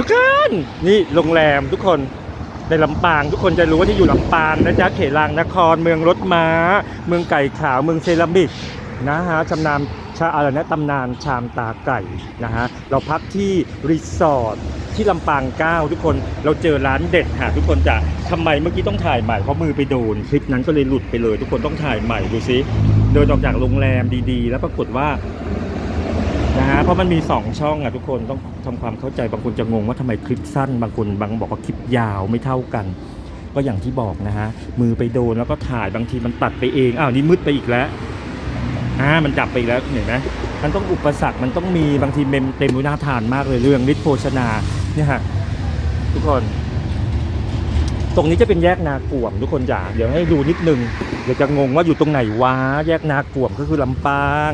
ทุกคนนี่โรงแรมทุกคนในลำปางทุกคนจะรู้ว่าที่อยู่ลำปางนะจ๊ะเขลางนคร เมืองรถม้า เมืองไก่ขาวเมืองเซรามิกนะฮะชำนาญชาอะไรนะตำนานชามตาไก่นะฮะเราพักที่รีสอร์ทที่ลำปางเก้าทุกคนเราเจอร้านเด็ดหาทุกคนจะทำไมเมื่อกี้ต้องถ่ายใหม่เพราะมือไปโดนคลิปนั้นก็เลยหลุดไปเลย ทุกคนต้องถ่ายใหม่ดูซิเดินออกจากโรงแรมดีๆ แล้วปรากฏว่า นะฮะเพราะมันมี 2 ช่องอะทุกคนต้องทำความเข้าใจบางคนจะงงว่าทำไมคลิปสั้น บางคนบางบอกว่าคลิปยาวไม่เท่ากัน ก็อย่างที่บอกนะฮะมือไปโดนแล้วก็ถ่ายบางทีมันตัดไปเองอ้าวนี่มืดไปอีกแล้วอ่ามันดับไปอีกแล้วเห็นไหมมันต้องอุปสรรคมันต้องมีบางทีเมมเต็มวินาทานมากเลยเรื่องฤทธิโภชนาเนี่ยฮะทุกคนตรงนี้จะเป็นแยกนากวมทุกคนจ๋าเดี๋ยวให้ดูนิดนึงเดี๋ยวจะงงว่าอยู่ตรงไหนวะแยกนากวมก็คือลำปาง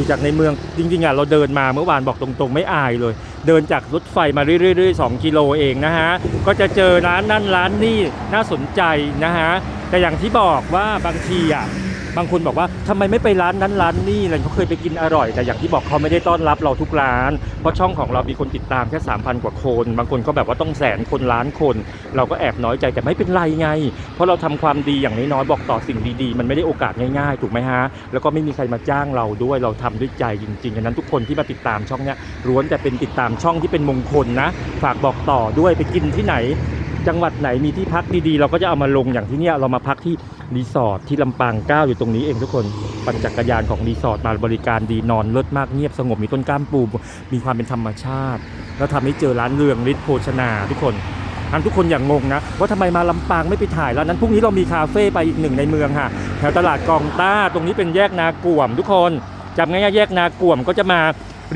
อยู่จากในเมืองจริงๆอะเราเดินมาเมื่อวานบอกตรงๆ ไม่อายเลย เดินจากรถไฟมาเรื่อยๆ2กิโลเองนะฮะก็จะเจอร้านนั่นร้านนี่น่าสนใจนะฮะแต่อย่างที่บอกว่าบางทีอะ บางคนบอกว่าทำไมไม่ไปร้านนั้นร้านนี่อะไรเขาเคยไปกินอร่อย แต่อย่างที่บอกเขาไม่ได้ต้อนรับเราทุกร้าน เพราะช่องของเรามีคนติดตามแค่3,000 กว่าคน บางคนก็แบบว่าต้องแสนคนล้านคน เราก็แอบน้อยใจแต่ไม่เป็นไรไง เพราะเราทำความดีอย่างน้อยๆบอกต่อสิ่งดีๆ มันไม่ได้โอกาสง่ายๆ ถูกไหมฮะ แล้วก็ไม่มีใครมาจ้างเราด้วยเราทำด้วยใจจริงๆดังนั้นทุกคนที่มาติดตามช่องเนี้ยล้วนแต่เป็นติดตามช่องที่เป็นมงคลนะ ฝากบอกต่อด้วยไปกินที่ไหน จังหวัดไหนมีที่พักดีๆ เราก็จะเอามาลงอย่างที่เนี้ยเรามาพักที่รีสอร์ทที่ลำปางเก้าอยู่ตรงนี้เองทุกคนปั่นจักรยานของรีสอร์ทมาบริการดีนอนเลิศมากเงียบสงบมีต้นกล้ามปูมีความเป็นธรรมชาติ แล้วทำให้เจอร้านเรืองฤทธิ์โภชนาทุกคนอันทุกคนอย่างงงนะว่าทำไมมาลำปางไม่ไปถ่ายแล้วนั้นพรุ่งนี้เรามีคาเฟ่ไปอีกหนึ่งในเมืองค่ะแถวตลาดกองต้าตรงนี้เป็นแยกนากวมทุกคนจำง่ายๆแยกนากวมก็จะมา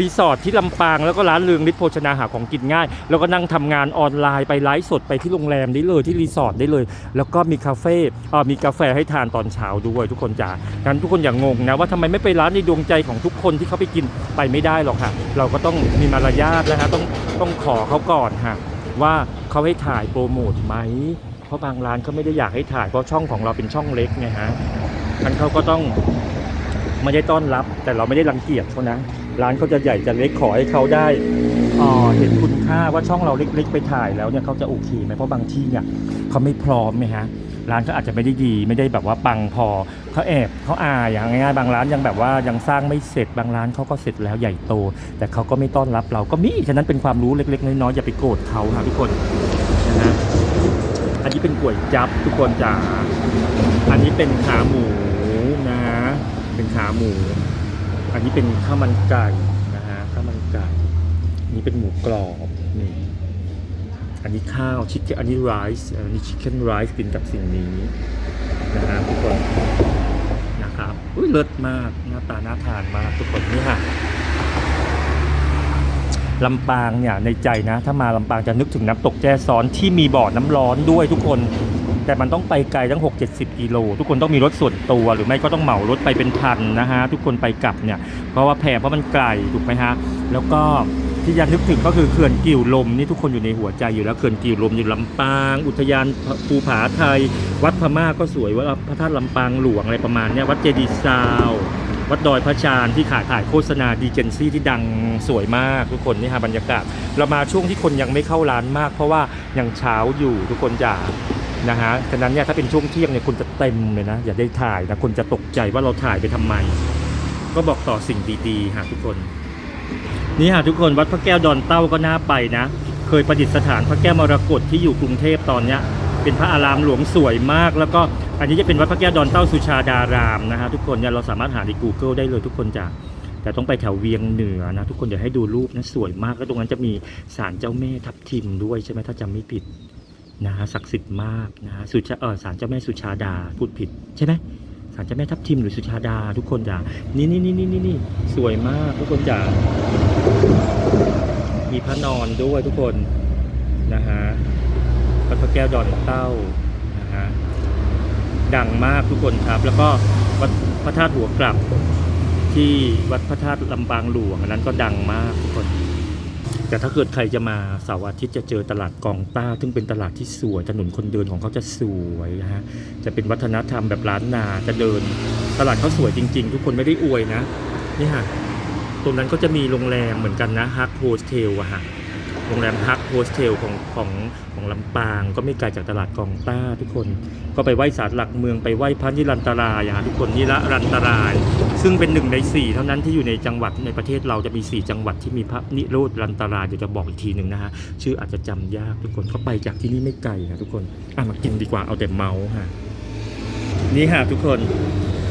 รีสอร์ทที่ลำปางแล้วก็ร้านเรืองฤทธิ์โภชนาหาของกินง่าย แล้วก็นั่งทำงานออนไลน์ไปไลฟ์สดไปที่โรงแรมได้เลยที่รีสอร์ทได้เลย แล้วก็มีคาเฟ่เออมีกาแฟให้ทานตอนเช้าด้วยทุกคนจ๋างั้นทุกคนอย่างงงนะว่าทำไมไม่ไปร้านในดวงใจของทุกคนที่เขาไปกินไปไม่ได้หรอกค่ะ เราก็ต้องมีมารยาทนะฮะต้องต้องขอเขาก่อนค่ะว่าเขาให้ถ่ายโปรโมทไหม เพราะบางร้านเขาไม่ได้อยากให้ถ่ายเพราะช่องของเราเป็นช่องเล็กไงฮะงั้นเขาก็ต้องไม่ได้ต้อนรับ แต่เราไม่ได้รังเกียจเขานะ ร้านเขาจะใหญ่จะเล็กขอให้เขาได้เห็นคุณค่าว่าช่องเราเล็ก ๆ ไปถ่ายแล้วเนี่ยเขาจะโอเคไหมเพราะบางที่เนี่ยเขาไม่พร้อมไหมฮะร้านเขาอาจจะไม่ได้ดีไม่ได้แบบว่าปังพอเขาแอบเขาอายอย่างง่ายๆบางร้านยังแบบว่ายังสร้างไม่เสร็จบางร้านเขาก็เสร็จแล้วใหญ่โต แต่เขาก็ไม่ต้อนรับเราก็มีฉะนั้นเป็นความรู้เล็ก ๆ น้อยๆอย่าไปโกรธเขาค่ะทุกคนนะฮะอันนี้เป็นก๋วยจับทุกคนจ๋าอันนี้เป็นขาหมูนะฮะเป็นขาหมู อันนี้เป็นข้าวมันไก่นะฮะข้าวมันไก่อันนี้เป็นหมูกรอบนี่อันนี้ข้าวชิคเก้นอันนี้ไรซ์อันนี้ชิคเก้นไรซ์กินกับสิ่งนี้นะฮะทุกคนนะครับอุ้ยเลิศมากหน้าตาน่าทานมากทุกคนนี่ค่ะลำปางเนี่ยในใจนะ ถ้ามาลำปางจะนึกถึงน้ำตกแจซ้อนที่มีบ่อน้ำร้อนด้วยทุกคน แต่มันต้องไปไกลทั้ง 6 70 กิโล ทุกคนต้องมีรถส่วนตัว หรือไม่ก็ต้องเหมารถไปเป็นพันนะฮะ ทุกคนไปกลับเนี่ย เพราะว่าแพงเพราะมันไกลถูกไหมฮะ แล้วก็ที่ยังนึกถึงก็คือเขื่อนกิ่วลมนี่ทุกคนอยู่ในหัวใจอยู่แล้วเขื่อนกิ่วลมอยู่ลำปาง อุทยานภูผาไทย วัดพม่าก็สวยวัดพระธาตุลำปางหลวงอะไรประมาณเนี้ยวัดเจดีย์ซาววัดดอยพระชานที่ขายถ่ายโฆษณาดีเจนซี่ที่ดังสวยมากทุกคนนี่ฮะบรรยากาศ เรามาช่วงที่คนยังไม่เข้าร้านมาก เพราะว่ายังเช้าอยู่ทุกคนจ๋า นะฮะฉะนั้นเนี่ยถ้าเป็นช่วงเที่ยงเนี่ยคนจะเต็มเลยนะ อย่าได้ถ่ายนะคนจะตกใจว่าเราถ่ายไปทำไม ก็บอกต่อสิ่งดีๆฮะทุกคน นี่ฮะทุกคนวัดพระแก้วดอนเต้าก็น่าไปนะ เคยประดิษฐานพระแก้วมรกตที่อยู่กรุงเทพตอนเนี้ยเป็นพระอารามหลวงสวยมาก แล้วก็อันนี้จะเป็นวัดพระแก้วดอนเต้าสุชาดารามนะฮะทุกคนเนี่ยเราสามารถหาใน Google ได้เลยทุกคนจ้ะแต่ต้องไปแถวเวียงเหนือนะ ทุกคนเดี๋ยวให้ดูรูปนะสวยมากแล้วตรงนั้นจะมีศาลเจ้าแม่ทับทิมด้วยใช่ไหมถ้าจำไม่ผิด นะฮะศักดิ์สิทธิ์มากนะฮะสุชาเออศาลเจ้าแม่สุชาดาพูดผิดใช่ไหมศาลเจ้าแม่ทับทิมหรือสุชาดา ทุกคนจ๋านี่นี่นี่นี่นี่นี่สวยมากทุกคนจ๋ามีพระนอนด้วยทุกคนนะฮะพระแก้วดอนเต้านะฮะดังมากทุกคนครับ แล้วก็วัดพระธาตุหัวกลับที่วัดพระธาตุลำปางหลวงอันนั้นก็ดังมากทุกคน แต่ถ้าเกิดใครจะมาเสาร์อาทิตย์จะเจอตลาดกองต้า ซึ่งเป็นตลาดที่สวยถนนคนเดินของเขาจะสวยนะฮะจะเป็นวัฒนธรรมแบบล้านนาจะเดิน ตลาดเขาสวยจริง ๆ ทุกคนไม่ได้อวยนะนี่ฮะตรงนั้นก็จะมีโรงแรมเหมือนกันนะฮักโฮสเทลอะฮะ โรงแรมฮักโฮสเทลของของของลำปาง ก็ไม่ไกลจากตลาดกองต้าทุกคน ก็ไปไหว้ศาลหลักเมืองไปไหว้พระนิรันตรายอะฮะทุกคนนิรันตราย ซึ่งเป็นหนึ่งในสี่เท่านั้นที่อยู่ในจังหวัดในประเทศเราจะมี 4 จังหวัดที่มีพระนิโรธรันตรายเดี๋ยวจะบอกอีกทีหนึ่งนะฮะชื่ออาจจะจำยากทุกคนเขาไปจากที่นี่ไม่ไกลนะทุกคนอะมากินดีกว่าเอาแต่เมาส์ฮะนี่ฮะทุกคน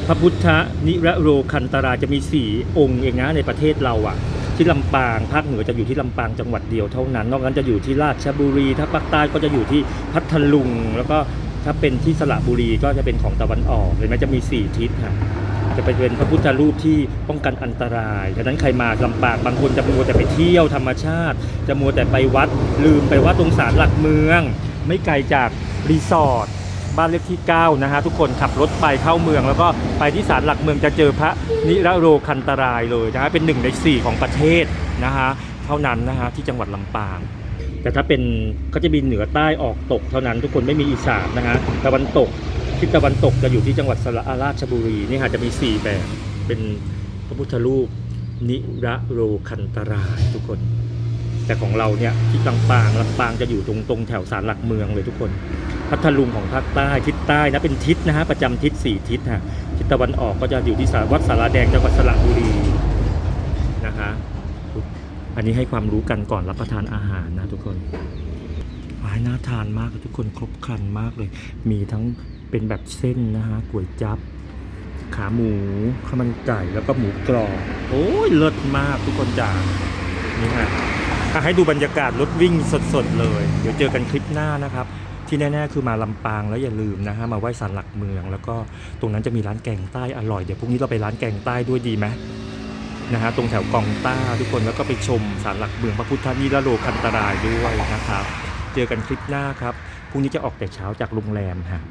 พระพุทธนิรโรคันตราจะมีสี่องค์เองนะในประเทศเราอะ ที่ลำปางภาคเหนือจะอยู่ที่ลำปางจังหวัดเดียวเท่านั้น นอกนั้นจะอยู่ที่ราชบุรี ถ้าภาคใต้ก็จะอยู่ที่พัทลุง แล้วก็ถ้าเป็นที่สระบุรีก็จะเป็นของตะวันออกเห็นไหมจะมีสี่ทิศค่ะจะไปเป็นพระพุทธรูปที่ป้องกันอันตรายฉะนั้นใครมาลำปางบางคนจะมัวแต่ไปเที่ยวธรรมชาติ จะมัวแต่ไปวัดลืมไปว่าตรงศาลหลักเมือง ไม่ไกลจากรีสอร์ท บ้านเลขที่ 9 นะฮะทุกคนขับรถไปเข้าเมือง แล้วก็ไปที่ศาลหลักเมืองจะเจอพระนิรโรคันตรายเลยนะฮะเป็นหนึ่งใน 4 ของประเทศนะฮะเท่านั้นนะฮะที่จังหวัดลำปางแต่ถ้าเป็นก็จะมีเหนือใต้ออกตกเท่านั้นทุกคนไม่มีอีสานนะฮะตะวันตกทิศตะวันตกจะอยู่ที่จังหวัดสระราชบุรีนี่ฮะจะมี 4 แบบเป็นพระพุทธรูปนิรโรคันตรายทุกคน แต่ของเราเนี่ยที่ลำปางลำปางจะอยู่ตรงตรงแถวศาลหลักเมืองเลยทุกคน พัทลุงของภาคใต้ทิศใต้นะเป็นทิศนะฮะประจำทิศสี่ทิศฮะทิศตะวันออกก็จะอยู่ที่สาวัดสาราแดงจังหวัดสระบุรีนะคะอันนี้ให้ความรู้กันก่อนรับประทานอาหารนะทุกคนวายน่าทานมากทุกคนครบครันมากเลย มีทั้งเป็นแบบเส้นนะฮะก๋วยจับ ขาหมูข้าวมันไก่แล้วก็หมูกรอบโอ้ยเลิศมากทุกคนจ๋านี่ฮะให้ดูบรรยากาศรถวิ่งสดๆเลย เดี๋ยวเจอกันคลิปหน้านะครับ ที่แน่ๆคือมาลำปางแล้วอย่าลืมนะฮะมาไหว้ศาลหลักเมือง แล้วก็ตรงนั้นจะมีร้านแกงใต้อร่อยเดี๋ยวพรุ่งนี้เราไปร้านแกงใต้ด้วยดีไหมนะฮะตรงแถวกองต้าทุกคนแล้วก็ไปชมศาลหลักเมืองพระพุทธนิรโลคันตรายด้วยนะครับเจอกันคลิปหน้าครับพรุ่งนี้จะออกแต่เช้าจากโรงแรมฮะ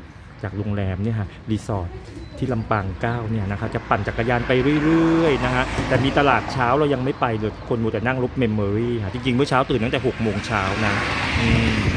จากโรงแรมเนี่ยฮะรีสอร์ทที่ลำปางเก้าเนี่ยนะครับจะปั่นจักรยานไปเรื่อยๆนะฮะแต่มีตลาดเช้าเรายังไม่ไปเลยคนมัวแต่นั่งรถเมมโมรี่ฮะจริงๆเมื่อเช้าตื่นตั้งแต่หกโมงเช้านะอืม